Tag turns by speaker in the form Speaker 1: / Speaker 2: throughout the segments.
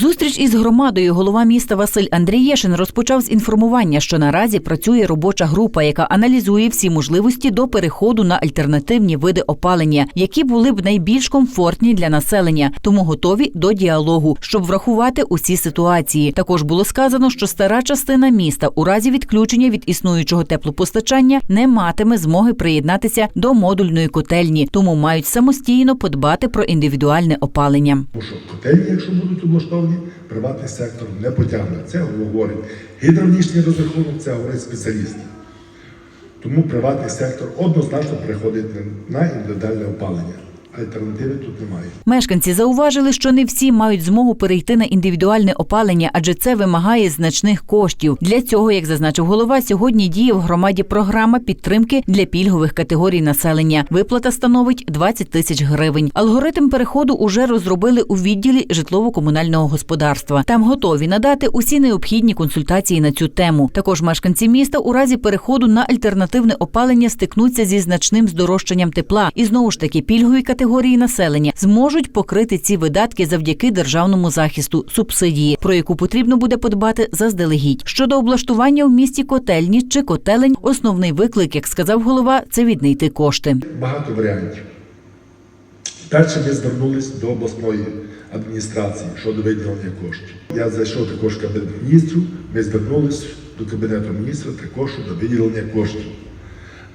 Speaker 1: Зустріч із громадою голова міста Василь Андрієшин розпочав з інформування, що наразі працює робоча група, яка аналізує всі можливості до переходу на альтернативні види опалення, які були б найбільш комфортні для населення, тому готові до діалогу, щоб врахувати усі ситуації. Також було сказано, що стара частина міста у разі відключення від існуючого теплопостачання не матиме змоги приєднатися до модульної котельні, тому мають самостійно подбати про індивідуальне опалення.
Speaker 2: Котельні, якщо будуть облаштовані, приватний сектор не потягне. Це говорить гідравлічний розрахунок, це говорить спеціалісти. Тому приватний сектор однозначно переходить на індивідуальне опалення. Альтернативи тут немає.
Speaker 1: Мешканці зауважили, що не всі мають змогу перейти на індивідуальне опалення, адже це вимагає значних коштів. Для цього, як зазначив голова, сьогодні діє в громаді програма підтримки для пільгових категорій населення. Виплата становить 20 тисяч гривень. Алгоритм переходу уже розробили у відділі житлово-комунального господарства. Там готові надати усі необхідні консультації на цю тему. Також мешканці міста у разі переходу на альтернативне опалення стикнуться зі значним здорожчанням тепла. І знову ж таки пільгові категорії населення зможуть покрити ці видатки завдяки державному захисту субсидії, про яку потрібно буде подбати заздалегідь. Щодо облаштування в місті котельні чи котелень, основний виклик, як сказав голова, це віднайти кошти.
Speaker 2: Багато варіантів. Перше ми звернулися до обласної адміністрації щодо виділення коштів. Я зайшов також в кабінет міністрів, ми звернулися до кабінету міністрів також щодо виділення коштів.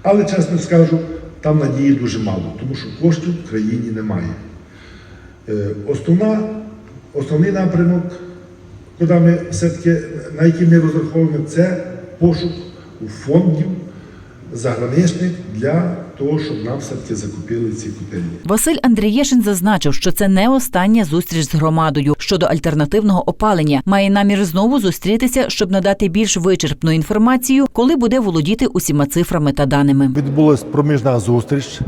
Speaker 2: Але чесно скажу, там надії дуже мало, тому що коштів в країні немає. Е, Основна, основний напрямок, куди ми все-таки, на який ми розраховуємо, це пошук фондів заграничних для того, щоб нам все-таки закупили ці котельні.
Speaker 1: Василь Андрієшин зазначив, що це не остання зустріч з громадою щодо альтернативного опалення. Має намір знову зустрітися, щоб надати більш вичерпну інформацію, коли буде володіти усіма цифрами та даними.
Speaker 3: Відбулася проміжна зустріч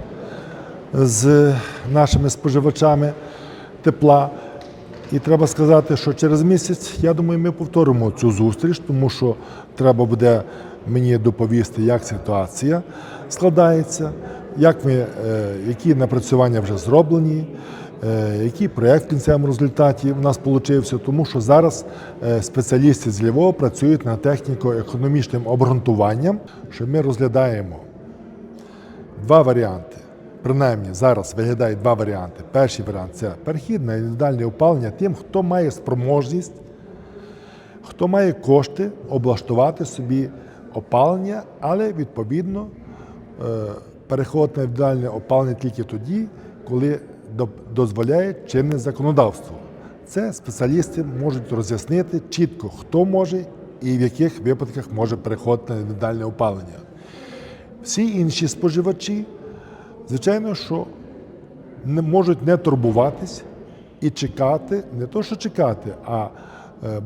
Speaker 3: з нашими споживачами тепла. І треба сказати, що через місяць, я думаю, ми повторимо цю зустріч, тому що треба буде мені доповісти, як ситуація складається, як ми, е, які напрацювання вже зроблені, е, який проєкт в кінцевому результаті в нас вийшов, тому що зараз е, спеціалісти з Львова працюють над техніко-економічним обґрунтуванням, що ми розглядаємо два варіанти. Принаймні зараз виглядає два варіанти. Перший варіант це перехід на індивідуальне опалення тим, хто має спроможність, хто має кошти облаштувати собі опалення, але відповідно е, переход на індивідуальне опалення тільки тоді, коли дозволяє чинне законодавство. Це спеціалісти можуть роз'яснити чітко, хто може і в яких випадках може переходити на індивідуальне опалення. Всі інші споживачі, звичайно, що не можуть не турбуватись і чекати, не то, що чекати, а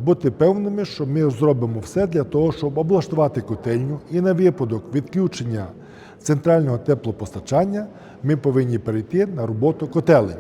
Speaker 3: бути певними, що ми зробимо все для того, щоб облаштувати котельню і на випадок відключення центрального теплопостачання ми повинні перейти на роботу котелень.